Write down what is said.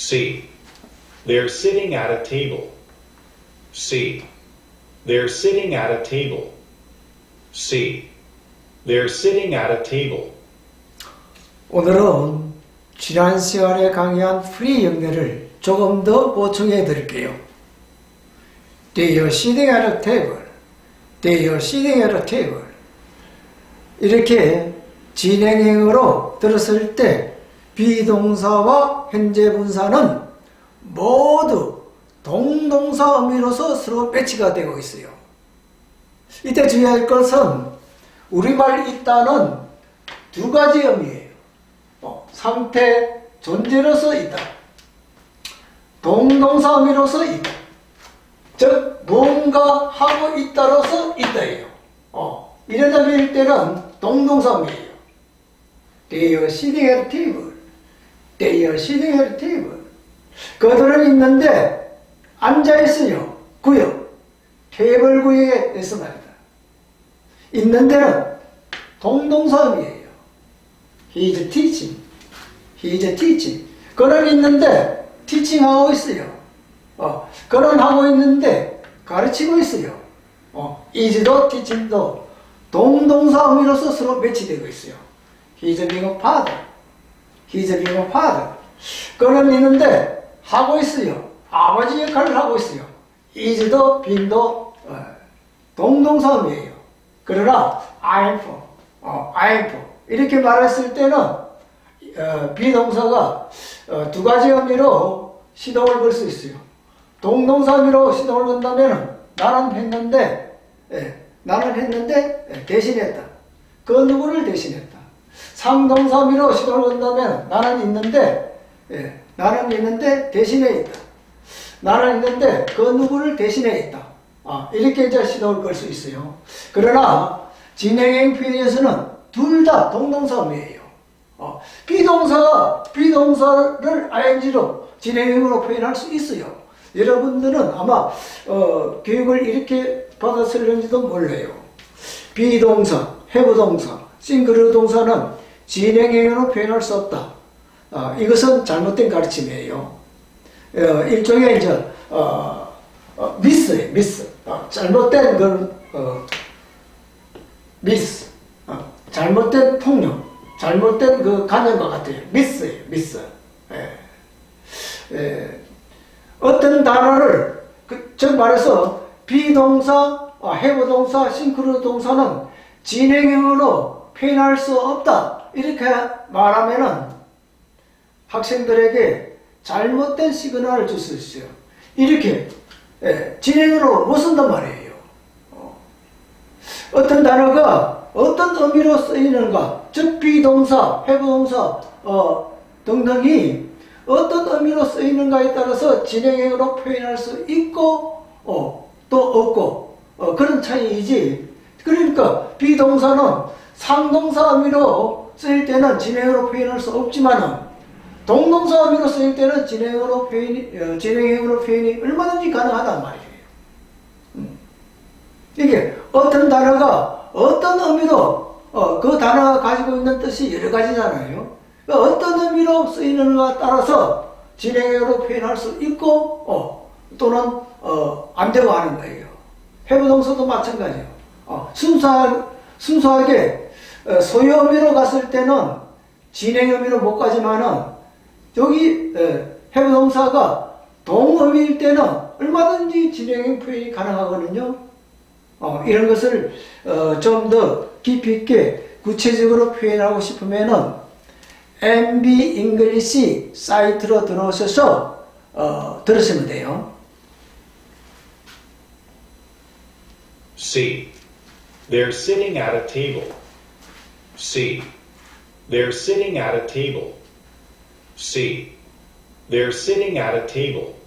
C. They're sitting at a table. C. They're sitting at a table. C. They're sitting at a table. 오늘은 지난 시간에 강의한 프리 연결을 조금 더 보충해 드릴게요. They are sitting at a table. They are sitting at a table. 이렇게 진행형으로 들었을 때 비동사와 현재 분사는 모두 동동사 의미로서 서로 배치가 되고 있어요. 이때 주의할 것은 우리말 있다는 두 가지 의미예요. 어, 상태 존재로서 있다. 동동사 의미로서 있다. 즉 뭔가 하고 있다로서 있다예요. 어, 이런 의미일 때는 동동사 의미예요. They are sitting at a table. They are sitting at table. 그들은 있는데 앉아 있어요. 구역. 테이블 구역에서 말이다. 있는 데는 의미예요. He is teaching. He is teaching. 그는 있는데 teaching 하고 있어요. 어, 그는 하고 있는데 가르치고 있어요. 어, is도 teaching도 동동사 의미로서 서로 매치되고 있어요. He is being a father. He is being a father. 그는 있는데 하고 있어요. 아버지 역할을 하고 있어요. is도 being도 어, 동동사 의미예요. 그러나 I'm for, 어, I'm for 이렇게 말했을 때는 어, 비동사가 어, 두 가지 의미로 시동을 걸 수 있어요. 동동사 의미로 시동을 건다면 나는 했는데 예, 나는 했는데 예, 대신했다. 그 누구를 대신했다. 상동사 의미로 시동을 건다면 나는 있는데 예, 나는 있는데 대신에 있다. 나는 있는데 그 누구를 대신해 있다. 아, 이렇게 이제 시동을 걸수 있어요. 그러나 진행형 표현에서는 둘 다 동동사 의미예요. 어, 비동사가 비동사를 ing로 진행형으로 표현할 수 있어요. 여러분들은 아마 어, 교육을 이렇게 받았을는지도 몰라요. 비동사, 해부동사, 싱크로 동사는 진행형으로 표현할 수 없다. 아, 이것은 잘못된 가르침이에요. 어, 일종의 이제 어, 어, 미스예요, 미스. 어, 잘못된 그 어, 미스. 어, 잘못된 폭력, 잘못된 그 관념과 같아요. 미스예요, 미스. 예. 예. 어떤 단어를 그, 즉 말해서 비동사, 어, 해부 동사, 싱크로 동사는 진행형으로 표현할 수 없다. 이렇게 말하면은 학생들에게 잘못된 시그널을 줄 수 있어요. 이렇게 예, 진행으로 못 쓴단 말이에요. 어. 어떤 단어가 어떤 의미로 쓰이는가, 즉 비동사, 해부동사 어, 등등이 어떤 의미로 쓰이는가에 따라서 진행형으로 표현할 수 있고 어, 또 없고 어, 그런 차이이지. 그러니까 비동사는 상동사 의미로 쓰일 때는 진행으로 표현할 수 없지만은 동동사 의미로 쓰일 때는 진행으로 표현이, 어, 진행형으로 표현이 얼마든지 가능하단 말이에요. 음. 이게 어떤 단어가 어떤 의미로 어, 그 단어가 가지고 있는 뜻이 여러 가지잖아요. 그러니까 어떤 의미로 쓰이는가 따라서 진행형으로 표현할 수 있고 어, 또는 어, 안 되고 하는 거예요. 해부동사도 마찬가지예요. 어, 순수하, 순수하게 어, 소유 의미로 갔을 때는 진행 의미로 못 가지만은 여기 해부 동사가 동의미일 때는 얼마든지 진행형 표현이 가능하거든요. 어, 이런 것을 어, 좀 더 깊이 있게 구체적으로 표현하고 싶으면은 MB 잉글리시 사이트로 들어오셔서 어, 들으시면 돼요. C. They're sitting at a table. C. They're sitting at a table. C. They're sitting at a table.